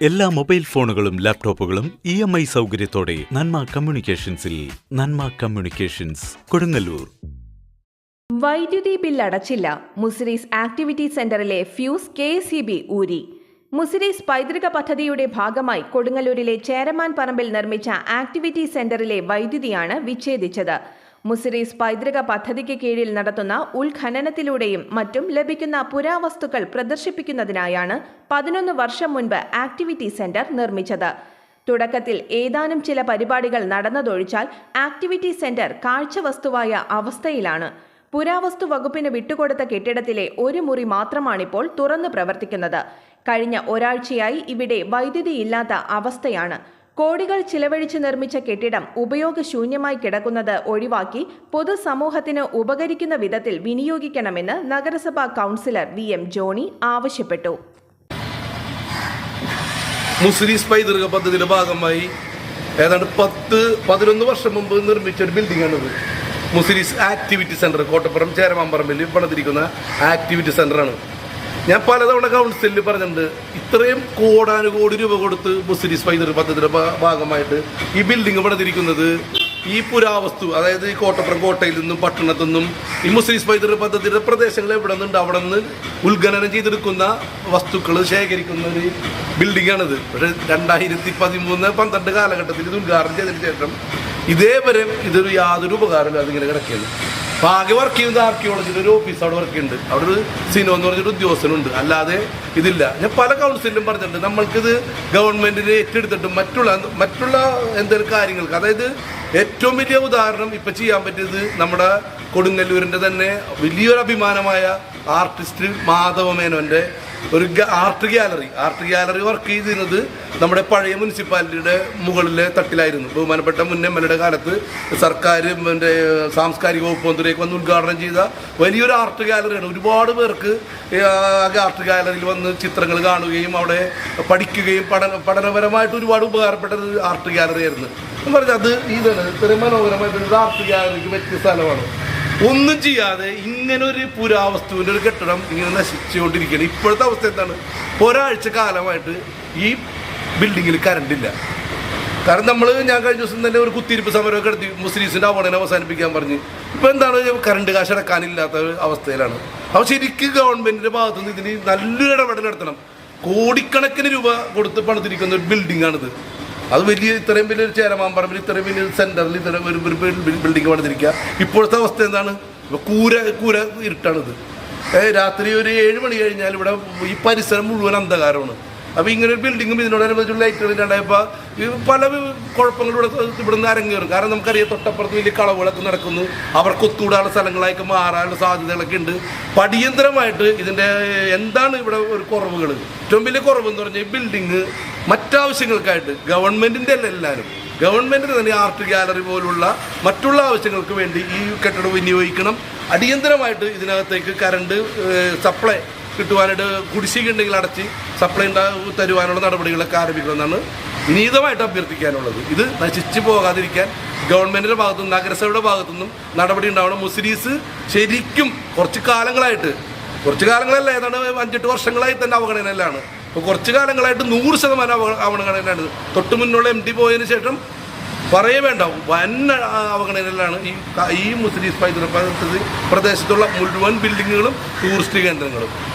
എല്ലാ മൊബൈൽ ഫോണുകളും ലാപ്ടോപ്പുകളും ഇ എം ഐ സൗകര്യത്തോടെ നന്മ കമ്മ്യൂണിക്കേഷൻസിൽ നന്മ കമ്മ്യൂണിക്കേഷൻസ് കൊടുങ്ങല്ലൂർ. വൈദ്യുതി ബിൽ അടച്ചില്ല. മുസിരീസ് ആക്ടിവിറ്റി സെന്ററിലെ ഫ്യൂസ് കെ സി ബി ഊരി. മുസിരീസ് പൈതൃക പദ്ധതിയുടെ ഭാഗമായി കൊടുങ്ങല്ലൂരിലെ ചേരമാൻ പറമ്പിൽ നിർമ്മിച്ച ആക്ടിവിറ്റി സെന്ററിലെ വൈദ്യുതിയാണ് വിച്ഛേദിച്ചത്. മുസിരീസ് പൈതൃക പദ്ധതിക്ക് കീഴിൽ നടത്തുന്ന ഉൾഖനനത്തിലൂടെയും മറ്റും ലഭിക്കുന്ന പുരാവസ്തുക്കൾ പ്രദർശിപ്പിക്കുന്നതിനായാണ് പതിനൊന്ന് വർഷം മുൻപ് ആക്ടിവിറ്റി സെന്റർ നിർമ്മിച്ചത്. തുടക്കത്തിൽ ഏതാനും ചില പരിപാടികൾ നടന്നതൊഴിച്ചാൽ ആക്ടിവിറ്റി സെന്റർ കാഴ്ചവസ്തുവായ അവസ്ഥയിലാണ്. പുരാവസ്തു വകുപ്പിന് വിട്ടുകൊടുത്ത കെട്ടിടത്തിലെ ഒരു മുറി മാത്രമാണിപ്പോൾ തുറന്നു പ്രവർത്തിക്കുന്നത്. കഴിഞ്ഞ ഒരാഴ്ചയായി ഇവിടെ വൈദ്യുതിയില്ലാത്ത അവസ്ഥയാണ്. കോടികൾ ചിലവഴിച്ച് നിർമ്മിച്ച കെട്ടിടം ഉപയോഗശൂന്യമായി കിടക്കുന്നത് ഒഴിവാക്കി പൊതുസമൂഹത്തിന് ഉപകരിക്കുന്ന വിധത്തിൽ വിനിയോഗിക്കണമെന്ന് നഗരസഭാ കൗൺസിലർ വി എം ജോണി ആവശ്യപ്പെട്ടു. പൈതൃക പദ്ധതിയുടെ ഭാഗമായി ഏതാണ്ട് പത്ത് പതിനൊന്ന് വർഷം മുമ്പ് നിർമ്മിച്ച ഒരു ബിൽഡിംഗ് ആണിത് മുസ്ലിംസ് ആക്ടിവിറ്റി സെന്റർ കോട്ടപ്പുറം ചേരമാമ്പറമ്പിൽ പണിതിരിക്കുന്ന ആക്ടിവിറ്റി സെന്ററാണ്. ഞാൻ പലതവണ കൗൺസിലിൽ പറഞ്ഞിട്ടുണ്ട് ഇത്രയും കോടാനുകോടി രൂപ കൊടുത്ത് മുസ്ലിസ് പൈതൃക പദ്ധതിയുടെ ഭാഗമായിട്ട് ഈ ബിൽഡിംഗ് പണിതിരിക്കുന്നത് ഈ പുരാവസ്തു അതായത് ഈ കോട്ടപ്പുറം കോട്ടയിൽ നിന്നും പട്ടണത്തു നിന്നും ഈ മുസ്ലിസ് പൈതൃക പദ്ധതിയുടെ പ്രദേശങ്ങൾ എവിടെ നിന്നുണ്ട് അവിടെ നിന്ന് ഉത്ഖനനം ചെയ്തെടുക്കുന്ന വസ്തുക്കൾ ശേഖരിക്കുന്ന ഒരു ബിൽഡിംഗ് ആണിത്. പക്ഷേ രണ്ടായിരത്തി പതിമൂന്ന് പന്ത്രണ്ട് കാലഘട്ടത്തിൽ ഇത് ഉദ്ഘാടനം ചെയ്തതിന് ശേഷം ഇതേവരെ ഇതൊരു യാതൊരു ഉപകാരമില്ല അതിങ്ങനെ കിടക്കുകയാണ്. അപ്പോൾ ആകെ വർക്ക് ചെയ്യുന്നത് ആർക്കിയോളജിയുടെ ഒരു ഓഫീസ് അവിടെ വർക്ക് ചെയ്യുന്നുണ്ട്. അവിടെ ഒരു സിനോ എന്ന് പറഞ്ഞൊരു ഉദ്യോഗസ്ഥനുണ്ട്. അല്ലാതെ ഇതില്ല. ഞാൻ പല കൗൺസിലും പറഞ്ഞിട്ടുണ്ട്. നമ്മൾക്കിത് ഗവൺമെന്റിന് ഏറ്റെടുത്തിട്ടും മറ്റുള്ള മറ്റുള്ള എന്തെങ്കിലും കാര്യങ്ങൾക്ക് അതായത് ഏറ്റവും വലിയ ഉദാഹരണം ഇപ്പം ചെയ്യാൻ പറ്റിയത് നമ്മുടെ കൊടുങ്ങല്ലൂരിന്റെ തന്നെ വലിയൊരു അഭിമാനമായ ആർട്ടിസ്റ്റ് മാധവ മേനോന്റെ ഒരു art gallery art gallery work ചെയ്തിരുന്നത് നമ്മുടെ പഴയ മുനിസിപ്പാലിറ്റിയുടെ മുകളിലെ തട്ടിലായിരുന്നു. ബഹുമാനപ്പെട്ട മുൻ എം എൽ എയുടെ കാലത്ത് സർക്കാർ എന്റെ സാംസ്കാരിക വകുപ്പ് മന്ത്രിയൊക്കെ വന്ന് ഉദ്ഘാടനം ചെയ്ത വലിയൊരു ആർട്ട് ഗ്യാലറിയാണ് ഒരുപാട് പേർക്ക് ആർട്ട് ഗ്യാലറിയിൽ വന്ന് ചിത്രങ്ങൾ കാണുകയും അവിടെ പഠിക്കുകയും പഠന പഠനപരമായിട്ട് ഒരുപാട് ഉപകാരപ്പെട്ട ഒരു ആർട്ട് ഗാലറി ആയിരുന്നു പറഞ്ഞാൽ അത് ഇതാണ്. ആർട്ട് ഗാലറിക്ക് പറ്റിയ സ്ഥലമാണ്. ഒന്നും ചെയ്യാതെ ഇങ്ങനെ ഒരു പുരാവസ്തുവിന്റെ ഒരു കെട്ടിടം ഇങ്ങനെ നശിച്ചുകൊണ്ടിരിക്കുകയാണ്. ഇപ്പോഴത്തെ അവസ്ഥ എന്താണ്? ഒരാഴ്ച കാലമായിട്ട് ഈ ബിൽഡിങ്ങിൽ കറണ്ടില്ല കാരണം നമ്മൾ ഞാൻ കഴിഞ്ഞ ദിവസം തന്നെ ഒരു കുത്തിരിപ്പ് സമരമൊക്കെ നടത്തി. മുസ്ലിംസിന്റെ അവണനെ അവസാനിപ്പിക്കാൻ പറഞ്ഞ്. ഇപ്പം എന്താണ്? കറണ്ട് കാശ് അടക്കാനില്ലാത്ത ഒരു അവസ്ഥയിലാണ്. അപ്പോൾ ശരിക്കും ഗവൺമെന്റിന്റെ ഭാഗത്തു നിന്ന് ഇതിന് നല്ലൊരു ഇടപെടൽ നടത്തണം. കോടിക്കണക്കിന് രൂപ കൊടുത്ത് പണിതിരിക്കുന്ന ഒരു ബിൽഡിംഗ് ആണിത്. അത് വലിയ ഇത്രയും വലിയൊരു ചേരമാമ്പറമ്പിൽ ഇത്രയും വലിയൊരു സെന്ററിൽ ഇത്രയും ഒരു ഒരു ബിൽ- ബിൽഡിംഗ് പണിതിരിക്കുക. ഇപ്പോഴത്തെ അവസ്ഥ എന്താണ്? കൂര കൂര ഇരുട്ടാണിത്. രാത്രി ഒരു ഏഴ് മണി കഴിഞ്ഞാൽ ഇവിടെ ഈ പരിസരം മുഴുവൻ അന്ധകാരമാണ്. അപ്പോൾ ഇങ്ങനൊരു ബിൽഡിങ്ങും ഇതിനോടനുബന്ധിച്ചുള്ള ലൈറ്റുകൾ ഇല്ലാണ്ടായപ്പോൾ ഈ പല കുഴപ്പങ്ങളും ഇവിടെ നിന്ന് അരങ്ങേറും. കാരണം നമുക്കറിയാം തൊട്ടപ്പുറത്ത് വലിയ കളവുകളൊക്കെ നടക്കുന്നു. അവർക്ക് ഒത്തുകൂടാനുള്ള സ്ഥലങ്ങളായിട്ട് മാറാനുള്ള സാധ്യതകളൊക്കെ ഉണ്ട്. പടിയന്തരമായിട്ട് ഇതിന്റെ എന്താണ് ഇവിടെ ഒരു കുറവുകൾ ഏറ്റവും വലിയ കുറവ് എന്ന് പറഞ്ഞാൽ ഈ ബിൽഡിങ് മറ്റാവശ്യങ്ങൾക്കായിട്ട് ഗവൺമെന്റിന്റെ അല്ല എല്ലാവരും ഗവൺമെന്റിന് തന്നെ ആർട്ട് ഗാലറി പോലുള്ള മറ്റുള്ള ആവശ്യങ്ങൾക്ക് വേണ്ടി ഈ കെട്ടിടം വിനിയോഗിക്കണം. അടിയന്തരമായിട്ട് ഇതിനകത്തേക്ക് കറണ്ട് സപ്ലൈ കിട്ടുവാനായിട്ട് കുടിശ്ശിക ഉണ്ടെങ്കിൽ അടച്ച് സപ്ലൈ തരുവാനുള്ള നടപടികളൊക്കെ ആരംഭിക്കണമെന്നാണ് വിനീതമായിട്ട് അഭ്യർത്ഥിക്കാനുള്ളത്. ഇത് നശിച്ചു പോകാതിരിക്കാൻ ഗവൺമെന്റിന്റെ ഭാഗത്തുനിന്നും നഗരസഭയുടെ ഭാഗത്തുനിന്നും നടപടി ഉണ്ടാവണം. മുസ്ലിംസ് ശരിക്കും കുറച്ച് കാലങ്ങളായിട്ട് കുറച്ച് കാലങ്ങളല്ല ഏതാണ്ട് അഞ്ചെട്ട് വർഷങ്ങളായി തന്നെ അവഗണനയിലാണ്. അപ്പോൾ കുറച്ച് കാലങ്ങളായിട്ട് നൂറ് ശതമാനം അവ- അവഗണനയിലാണ്. തൊട്ട് മുന്നുള്ള എം ഡി പോയതിന് ശേഷം പറയേ വേണ്ട. വൻ അവഗണനയിലാണ് ഈ ഈ മുസ്ലിം പൈതൃക പ്രദേശത്തുള്ള മുഴുവൻ ബിൽഡിങ്ങുകളും ടൂറിസ്റ്റ് കേന്ദ്രങ്ങളും.